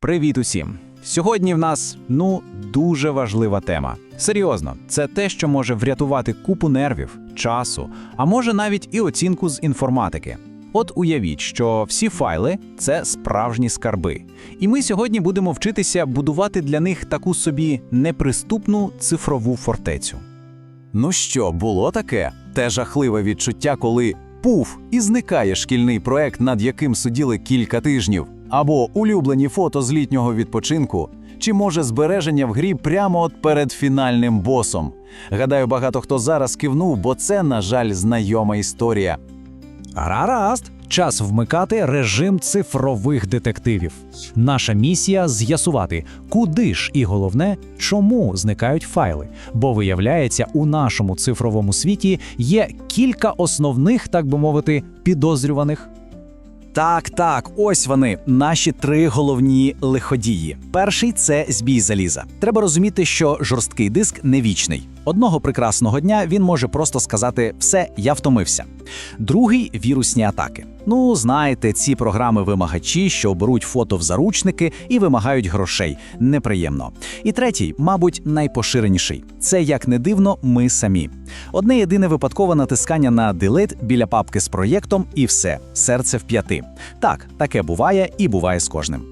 Привіт усім! Сьогодні в нас ну дуже важлива тема. Серйозно, це те, що може врятувати купу нервів, часу, а може навіть і оцінку з інформатики. От уявіть, що всі файли це справжні скарби. І ми сьогодні будемо вчитися будувати для них таку собі неприступну цифрову фортецю. Ну що, було таке? Те жахливе відчуття, коли пуф і зникає шкільний проект, над яким сиділи кілька тижнів, або улюблені фото з літнього відпочинку, чи може збереження в грі прямо от перед фінальним босом. Гадаю, багато хто зараз кивнув, бо це, на жаль, знайома історія. Гаразд, час вмикати режим цифрових детективів. Наша місія з'ясувати, куди ж і головне, чому зникають файли. Бо виявляється, у нашому цифровому світі є кілька основних, так би мовити, підозрюваних. Так, так, ось вони, наші три головні лиходії. Перший це збій заліза. Треба розуміти, що жорсткий диск не вічний. Одного прекрасного дня він може просто сказати все, я втомився. Другий вірусні атаки. Ну, знаєте, ці програми вимагачі, що беруть фото в заручники і вимагають грошей. Неприємно. І третій, мабуть, найпоширеніший. Це як не дивно, ми самі. Одне єдине випадкове натискання на Delete біля папки з проєктом, і все, серце в п'яти. Так, таке буває і буває з кожним.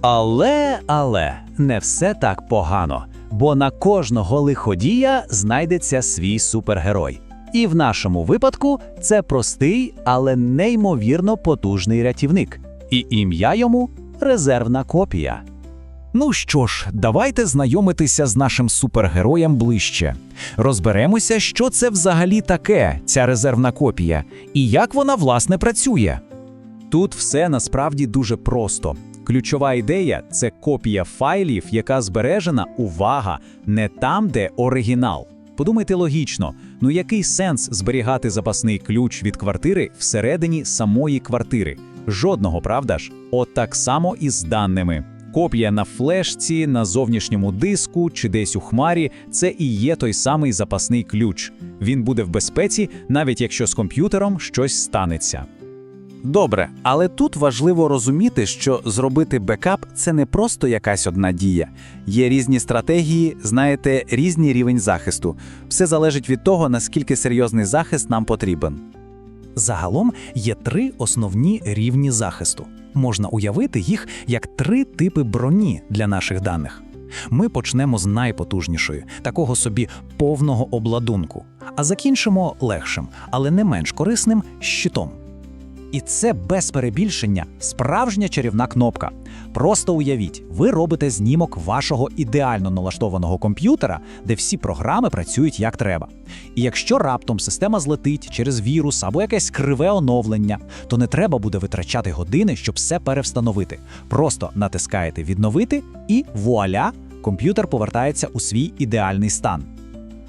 Але, але не все так погано, бо на кожного лиходія знайдеться свій супергерой. І в нашому випадку це простий, але неймовірно потужний рятівник. І ім'я йому резервна копія. Ну що ж, давайте знайомитися з нашим супергероєм ближче. Розберемося, що це взагалі таке, ця резервна копія, і як вона власне працює. Тут все насправді дуже просто. Ключова ідея це копія файлів, яка збережена, увага, не там, де оригінал. Подумайте логічно, ну який сенс зберігати запасний ключ від квартири всередині самої квартири? Жодного, правда ж? От так само і з даними. Копія на флешці, на зовнішньому диску чи десь у хмарі це і є той самий запасний ключ. Він буде в безпеці, навіть якщо з комп'ютером щось станеться. Добре, але тут важливо розуміти, що зробити бекап це не просто якась одна дія. Є різні стратегії, знаєте, різний рівень захисту. Все залежить від того, наскільки серйозний захист нам потрібен. Загалом є три основні рівні захисту. Можна уявити їх як три типи броні для наших даних. Ми почнемо з найпотужнішої, такого собі повного обладунку, а закінчимо легшим, але не менш корисним щитом. І це без перебільшення справжня чарівна кнопка. Просто уявіть, ви робите знімок вашого ідеально налаштованого комп'ютера, де всі програми працюють як треба. І якщо раптом система злетить через вірус або якесь криве оновлення, то не треба буде витрачати години, щоб все перевстановити. Просто натискаєте відновити і вуаля, комп'ютер повертається у свій ідеальний стан.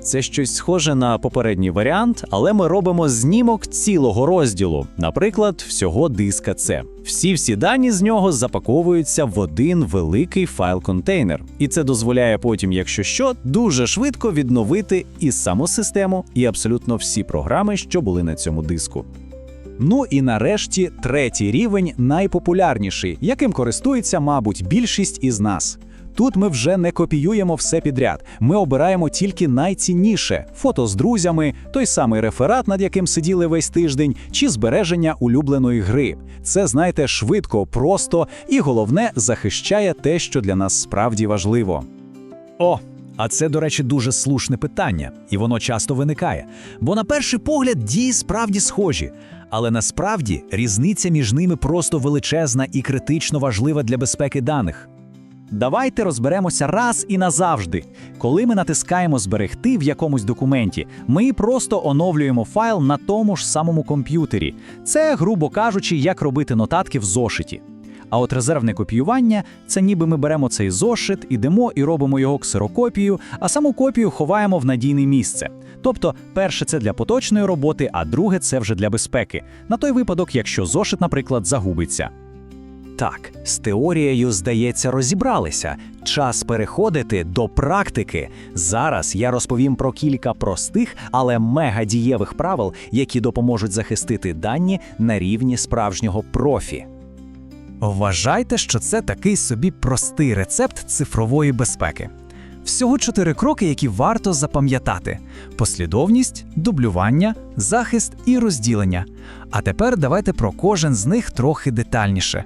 Це щось схоже на попередній варіант, але ми робимо знімок цілого розділу, наприклад, всього диска C. Всі всі дані з нього запаковуються в один великий файл-контейнер, і це дозволяє потім, якщо що, дуже швидко відновити і саму систему, і абсолютно всі програми, що були на цьому диску. Ну і нарешті третій рівень найпопулярніший, яким користується, мабуть, більшість із нас. Тут ми вже не копіюємо все підряд. Ми обираємо тільки найцінніше фото з друзями, той самий реферат, над яким сиділи весь тиждень, чи збереження улюбленої гри. Це, знаєте, швидко, просто і головне захищає те, що для нас справді важливо. О, а це, до речі, дуже слушне питання, і воно часто виникає. Бо на перший погляд дії справді схожі, але насправді різниця між ними просто величезна і критично важлива для безпеки даних. Давайте розберемося раз і назавжди. Коли ми натискаємо зберегти в якомусь документі, ми просто оновлюємо файл на тому ж самому комп'ютері. Це, грубо кажучи, як робити нотатки в зошиті. А от резервне копіювання це ніби ми беремо цей зошит, ідемо і робимо його ксерокопію, а саму копію ховаємо в надійне місце. Тобто, перше це для поточної роботи, а друге це вже для безпеки. На той випадок, якщо зошит, наприклад, загубиться. Так, з теорією, здається, розібралися. Час переходити до практики. Зараз я розповім про кілька простих, але мегадієвих правил, які допоможуть захистити дані на рівні справжнього профі. Вважайте, що це такий собі простий рецепт цифрової безпеки. Всього чотири кроки, які варто запам'ятати: послідовність, дублювання, захист і розділення. А тепер давайте про кожен з них трохи детальніше.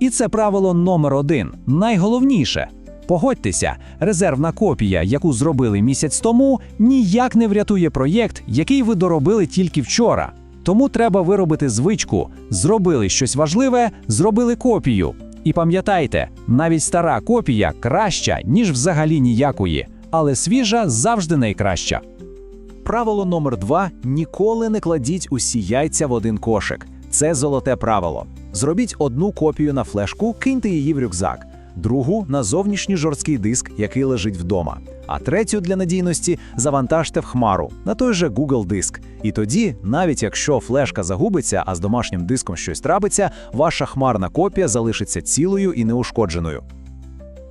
І це правило номер один найголовніше. Погодьтеся, резервна копія, яку зробили місяць тому, ніяк не врятує проєкт, який ви доробили тільки вчора. Тому треба виробити звичку: зробили щось важливе, зробили копію. І пам'ятайте, навіть стара копія краща, ніж взагалі ніякої, але свіжа завжди найкраща. Правило номер два: ніколи не кладіть усі яйця в один кошик. Це золоте правило. Зробіть одну копію на флешку, киньте її в рюкзак, другу на зовнішній жорсткий диск, який лежить вдома. А третю для надійності завантажте в хмару на той же Google диск. І тоді, навіть якщо флешка загубиться, а з домашнім диском щось трапиться, ваша хмарна копія залишиться цілою і неушкодженою.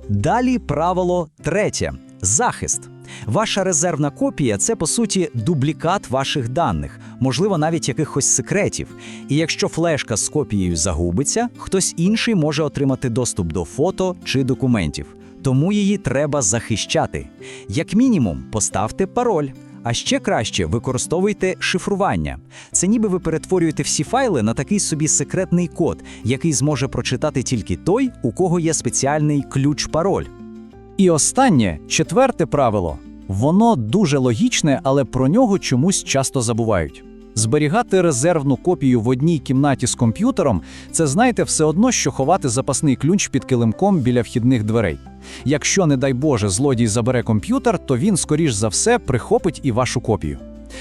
Далі правило третє захист. Ваша резервна копія це по суті дублікат ваших даних, можливо, навіть якихось секретів. І якщо флешка з копією загубиться, хтось інший може отримати доступ до фото чи документів. Тому її треба захищати. Як мінімум, поставте пароль. А ще краще використовуйте шифрування. Це ніби ви перетворюєте всі файли на такий собі секретний код, який зможе прочитати тільки той, у кого є спеціальний ключ-пароль. І останнє, четверте правило. Воно дуже логічне, але про нього чомусь часто забувають. Зберігати резервну копію в одній кімнаті з комп'ютером це, знаєте, все одно, що ховати запасний ключ під килимком біля вхідних дверей. Якщо, не дай Боже, злодій забере комп'ютер, то він, скоріш за все, прихопить і вашу копію.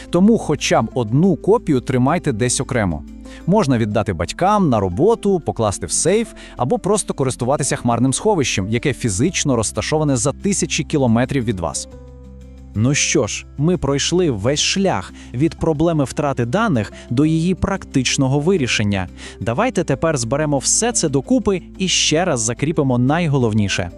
Тому хоча б одну копію тримайте десь окремо. Можна віддати батькам на роботу, покласти в сейф або просто користуватися хмарним сховищем, яке фізично розташоване за тисячі кілометрів від вас. Ну що ж, ми пройшли весь шлях від проблеми втрати даних до її практичного вирішення. Давайте тепер зберемо все це докупи і ще раз закріпимо найголовніше.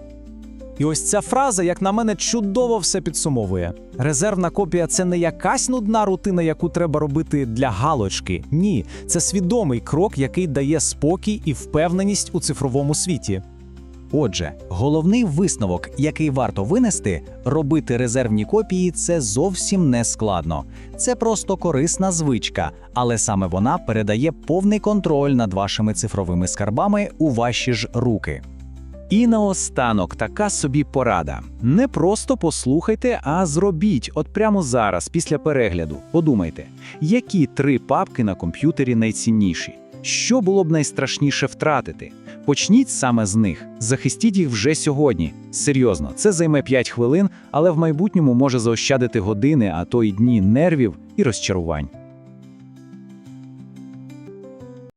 І ось ця фраза, як на мене, чудово все підсумовує. Резервна копія це не якась нудна рутина, яку треба робити для галочки. Ні, це свідомий крок, який дає спокій і впевненість у цифровому світі. Отже, головний висновок, який варто винести, робити резервні копії це зовсім не складно. Це просто корисна звичка, але саме вона передає повний контроль над вашими цифровими скарбами у ваші ж руки. І наостанок така собі порада. Не просто послухайте, а зробіть от прямо зараз, після перегляду. Подумайте, які три папки на комп'ютері найцінніші? Що було б найстрашніше втратити? Почніть саме з них, захистіть їх вже сьогодні. Серйозно, це займе 5 хвилин, але в майбутньому може заощадити години, а то й дні нервів і розчарувань.